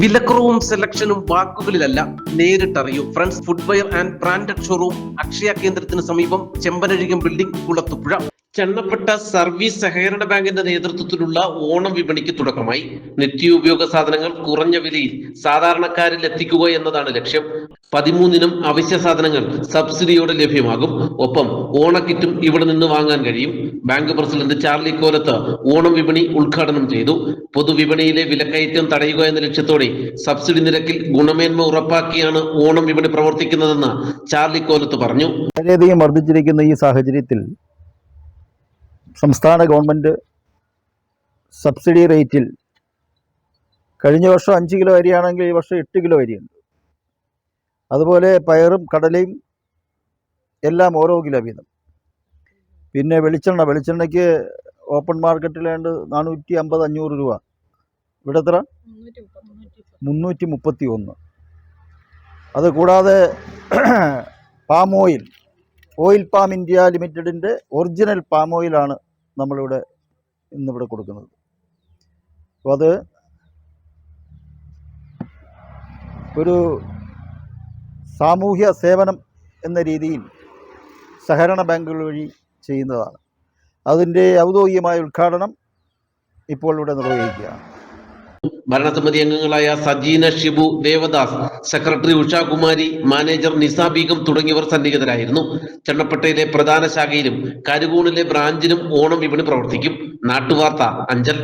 വിലക്കുറവും സെലക്ഷനും വാക്കുകളിലല്ല നേരിട്ടറിയൂ. Friends footwear and branded showroom Akshaya കേന്ദ്രത്തിന് സമീപം ചെമ്പനഴികം ബിൽഡിംഗ് കുളത്തുപുഴ. ചെണ്ണപ്പെട്ട സർവീസ് സഹകരണ ബാങ്കിന്റെ നേതൃത്വത്തിലുള്ള ഓണം വിപണിക്ക് തുടക്കമായി. നിത്യോപയോഗ സാധനങ്ങൾ കുറഞ്ഞ വിലയിൽ സാധാരണക്കാരിൽ എത്തിക്കുക എന്നതാണ് ലക്ഷ്യം. പതിമൂന്നിനും അവശ്യ സാധനങ്ങൾ സബ്സിഡിയോടെ ലഭ്യമാകും. ഒപ്പം ഓണക്കിറ്റും ഇവിടെ നിന്ന് വാങ്ങാൻ കഴിയും. Bank president Charlie Kolath Onam വിപണി ഉദ്ഘാടനം ചെയ്തു. പൊതുവിപണിയിലെ വിലക്കയറ്റം തടയുക എന്ന ലക്ഷ്യത്തോടെ സബ്സിഡി നിരക്കിൽ ഗുണമേന്മ ഉറപ്പാക്കിയാണ് ഓണം വിപണി പ്രവർത്തിക്കുന്നതെന്ന് ചാർലി കോലത്ത് പറഞ്ഞു. വളരെയധികം വർദ്ധിച്ചിരിക്കുന്ന ഈ സാഹചര്യത്തിൽ സംസ്ഥാന ഗവൺമെന്റ് സബ്സിഡി റേറ്റിൽ കഴിഞ്ഞ വർഷം അഞ്ച് കിലോ അരിയാണെങ്കിൽ ഈ വർഷം എട്ട് കിലോ അരിയുണ്ട്. അതുപോലെ പയറും കടലയും എല്ലാം ഓരോ കിലോ വീതം. പിന്നെ വെളിച്ചെണ്ണ വെളിച്ചെണ്ണയ്ക്ക് ഓപ്പൺ മാർക്കറ്റിലേണ്ട് നാനൂറ്റി അമ്പത് അഞ്ഞൂറ് രൂപ. ഇവിടെ എത്ര? മുന്നൂറ്റി മുപ്പത്തി ഒന്ന് അതുകൂടാതെ palm oil oil palm India ലിമിറ്റഡിന്റെ ഒറിജിനൽ പാം ഓയിലാണ് നമ്മളിവിടെ ഇന്നിവിടെ കൊടുക്കുന്നത്. അപ്പോൾ അത് ഒരു സാമൂഹ്യ സേവനം എന്ന രീതിയിൽ സഹകരണ ബാങ്കുകൾ വഴി ചെയ്യുന്നതാണ്. അതിന്റെ ഔദ്യോഗികമായ ഉദ്ഘാടനം ഇപ്പോൾ ഇവിടെ നിർവഹിക്കുകയാണ്. ഭരണസമിതി അംഗങ്ങളായ സജീന ഷിബു ദേവദാസ് സെക്രട്ടറി ഉഷാകുമാരി മാനേജർ നിസ ബീഗം തുടങ്ങിയവർ സന്നിഹിതരായിരുന്നു. ചെണ്ണപ്പട്ടയിലെ പ്രധാന ശാഖയിലും കരുകൂണിലെ ബ്രാഞ്ചിലും ഓണം വിപണി പ്രവർത്തിക്കും. നാട്ടുവാർത്ത അഞ്ചൽ.